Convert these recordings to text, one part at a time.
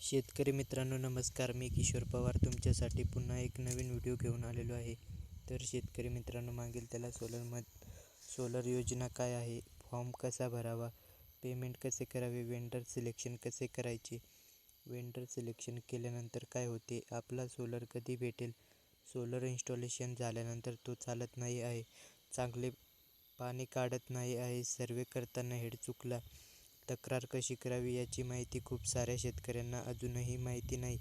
शेतकरी मित्रांनो नमस्कार. मी किशोर पवार. तुमच्यासाठी पुन्हा एक नवीन व्हिडिओ घेऊन आलेलो आहे. तर शेतकरी मित्रांनो मागील त्याला सोलर मत सोलर योजना काय आहे? फॉर्म कसा भरावा? पेमेंट कसे करावे? वेंडर सिलेक्शन कसे करायचे? वेंडर सिलेक्शन केल्यानंतर काय होते? आपला सोलर कधी भेटेल? सोलर इन्स्टॉलेशन झाल्यानंतर तो चालत नाही आहे. चांगले पाणी काढत नाही आहे. सर्वे करताना हेड चुकला. तक्रार कशी करावी याची माहिती खूप साऱ्या शेतकऱ्यांना अजूनही माहिती नाही.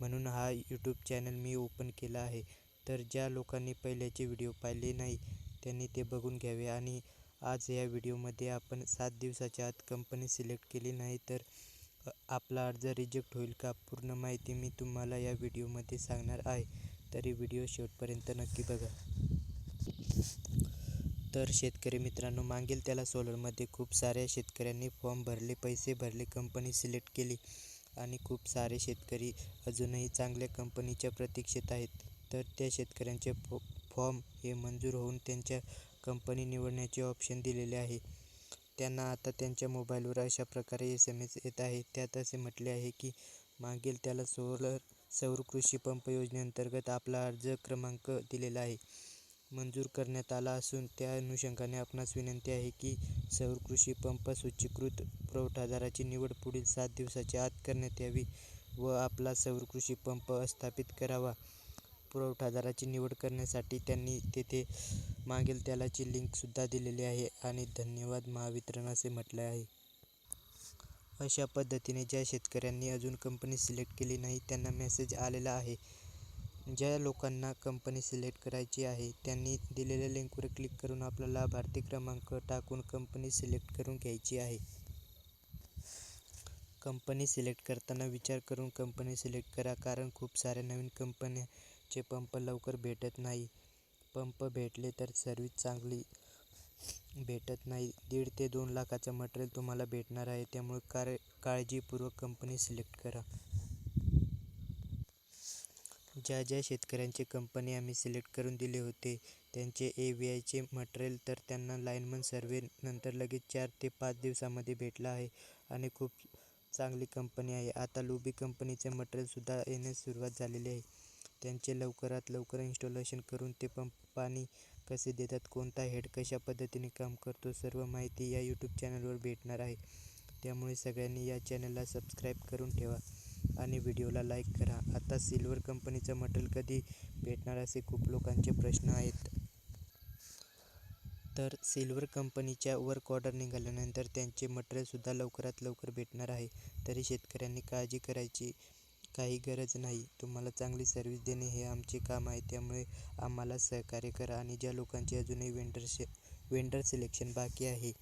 म्हणून हा यूट्यूब चॅनल मी ओपन केला आहे. तर ज्या लोकांनी पहिल्याचे व्हिडिओ पाहिले नाही त्यांनी ते बघून घ्यावे. आणि आज या व्हिडिओमध्ये आपण सात दिवसाच्या आत कंपनी सिलेक्ट केली नाही तर आपला अर्ज रिजेक्ट होईल का? पूर्ण माहिती मी तुम्हाला या व्हिडिओमध्ये सांगणार आहे. तरी व्हिडिओ शेवटपर्यंत नक्की बघा. तर शेतकरी मित्रांनो मागील त्याला सोलरमध्ये खूप साऱ्या शेतकऱ्यांनी फॉर्म भरले पैसे भरले कंपनी सिलेक्ट केली आणि खूप सारे शेतकरी अजूनही चांगल्या कंपनीच्या प्रतीक्षेत आहेत. तर त्या शेतकऱ्यांचे फॉ फॉर्म हे मंजूर होऊन त्यांच्या कंपनी निवडण्याचे ऑप्शन दिलेले आहे. त्यांना आता त्यांच्या मोबाईलवर अशा प्रकारे एस एम एस येत आहे. त्यात असे म्हटले आहे की मागील त्याला सोलर सौर कृषी पंप योजनेअंतर्गत आपला अर्ज क्रमांक दिलेला आहे. मंजूर करण्यात आला असून त्या अनुषंगाने आपणास विनंती आहे की सौर कृषी पंप सूचीकृत पुरवठादाराची निवड पुढील सात दिवसाच्या आत करण्यात यावी व आपला सौर कृषी पंप स्थापित करावा. पुरवठादाराची निवड करण्यासाठी त्यांनी तेथे मागील त्यालाची लिंकसुद्धा दिलेली आहे आणि धन्यवाद महावितरण असे म्हटले आहे. अशा पद्धतीने ज्या शेतकऱ्यांनी अजून कंपनी सिलेक्ट केली नाही त्यांना मेसेज आलेला आहे. ज्या लोकांना कंपनी सिलेक्ट करायची आहे त्यांनी दिलेल्या लिंकवर क्लिक करून आपला लाभार्थी क्रमांक टाकून कंपनी सिलेक्ट करून घ्यायची आहे. कंपनी सिलेक्ट करताना विचार करून कंपनी सिलेक्ट करा कारण खूप साऱ्या नवीन कंपन्याचे पंप लवकर भेटत नाही. पंप भेटले तर सर्विस चांगली भेटत नाही. दीड ते दोन लाखाचं मटेरियल तुम्हाला भेटणार आहे त्यामुळे कार काळजीपूर्वक कंपनी सिलेक्ट करा. ज्या ज्या शेतकऱ्यांचे कंपनी आम्ही सिलेक्ट करून दिले होते त्यांचे ए व्ही आयचे मटेरियल तर त्यांना लाईनमन सर्वे नंतर लगेच चार ते पाच दिवसामध्ये भेटला आहे आणि खूप चांगली कंपनी आहे. आता लुबी कंपनीचे मटेरियलसुद्धा येण्यास सुरुवात झालेली आहे. त्यांचे लवकरात लवकर इन्स्टॉलेशन करून ते पंप पाणी कसे देतात कोणता हेड कशा पद्धतीने काम करतो सर्व माहिती या यूट्यूब चॅनलवर भेटणार आहे. त्यामुळे सगळ्यांनी या चॅनलला सबस्क्राईब करून ठेवा. आणि व्हिडिओला लाईक करा. आता सिल्वर कंपनीचं मटेरियल कधी भेटणार असे खूप लोकांचे प्रश्न आहेत. तर सिल्वर कंपनीच्या वर्क ऑर्डर निघाल्यानंतर त्यांचे मटेरियलसुद्धा लवकरात लवकर भेटणार आहे. तरी शेतकऱ्यांनी काळजी करायची काही गरज नाही. तुम्हाला चांगली सर्व्हिस देणे हे आमचे काम आहे. त्यामुळे आम्हाला सहकार्य करा आणि ज्या लोकांचे अजूनही वेंडर वेंडर सिलेक्शन बाकी आहे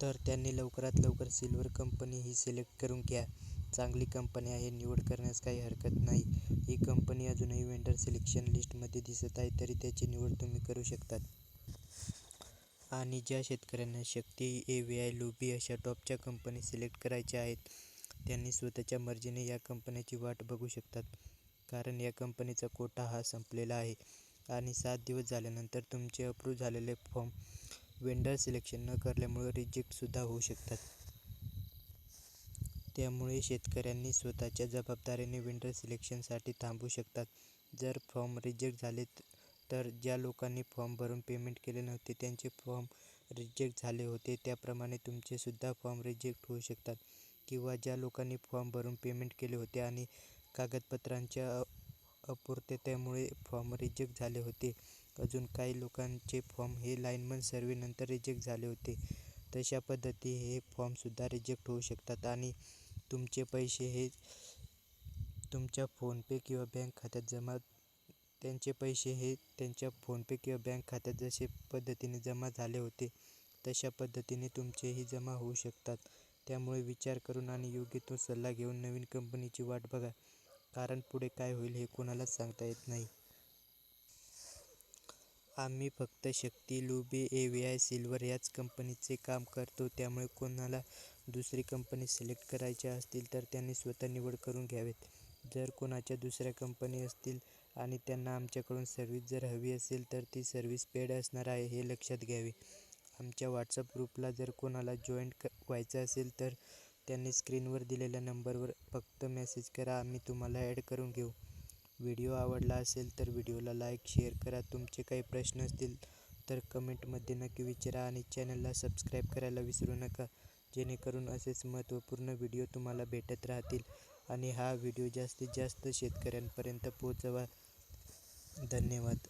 तर त्यांनी लवकरात लवकर सिल्वर कंपनी ही सिलेक्ट करून घ्या. चांगली कंपनी आहे निवड करण्यास काही हरकत नाही. ही कंपनी अजूनही वेंडर सिलेक्शन लिस्टमध्ये दिसत आहे तरी त्याची निवड तुम्ही करू शकतात. आणि ज्या शेतकऱ्यांना शक्ती ए व्ही आय लुबी अशा टॉपच्या कंपनी सिलेक्ट करायच्या आहेत त्यांनी स्वतःच्या मर्जीने या कंपन्याची वाट बघू शकतात. कारण या कंपनीचा कोटा हा संपलेला आहे. आणि सात दिवस झाल्यानंतर तुमचे अप्रूव्ह झालेले फॉर्म वेंडर सिलेक्शन न करल्यामुळे रिजेक्टसुद्धा होऊ शकतात. त्यामुळे शेतकऱ्यांनी स्वतःच्या जबाबदारीने वेंडर सिलेक्शनसाठी थांबू शकतात. जर फॉर्म रिजेक्ट झाले तर ज्या लोकांनी फॉर्म भरून पेमेंट केले नव्हते त्यांचे फॉर्म रिजेक्ट झाले होते त्याप्रमाणे तुमचेसुद्धा फॉर्म रिजेक्ट होऊ शकतात. किंवा ज्या लोकांनी फॉर्म भरून पेमेंट केले होते आणि कागदपत्रांच्या अपूर्ततेमुळे फॉर्म रिजेक्ट झाले होते अजून काही लोकांचे फॉर्म हे लाईनमन सर्वेनंतर रिजेक्ट झाले होते. तशा पद्धती हे फॉर्मसुद्धा रिजेक्ट होऊ शकतात आणि तुमचे पैसे हे तुमच्या फोनपे किंवा बँक खात्यात जमा त्यांचे पैसे हे त्यांच्या फोनपे किंवा बँक खात्यात जसे पद्धतीने जमा झाले होते तशा पद्धतीने तुमचेही जमा होऊ शकतात. त्यामुळे विचार करून आणि योग्य तो सल्ला घेऊन नवीन कंपनीची वाट बघा. कारण पुढे काय होईल हे कोणालाच सांगता येत नाही. आम्ही फक्त Shakti Lubi A V I silver याच कंपनीचे काम करतो. त्यामुळे कोणाला दुसरी कंपनी सिलेक्ट करायच्या असतील तर त्यांनी स्वतः निवड करून घ्यावेत. जर कोणाच्या दुसऱ्या कंपनी असतील आणि त्यांना आमच्याकडून सर्व्हिस जर हवी असेल तर ती सर्व्हिस पेड असणार आहे हे लक्षात घ्यावे. आमच्या व्हॉट्सअप ग्रुपला जर कोणाला जॉईंट क व्हायचं असेल तर त्यांनी स्क्रीनवर दिलेल्या नंबरवर फक्त मेसेज करा आम्ही तुम्हाला ॲड करून घेऊ. व्हिडिओ आवडला असेल तर व्हिडिओला लाईक शेअर करा. तुमचे काही प्रश्न असतील तर कमेंटमध्ये नक्की विचारा आणि चॅनलला सबस्क्राईब करायला विसरू नका. जेणेकरून असेच महत्त्वपूर्ण व्हिडिओ तुम्हाला भेटत राहतील आणि हा व्हिडिओ जास्तीत जास्त शेतकऱ्यांपर्यंत पोहोचवा. धन्यवाद.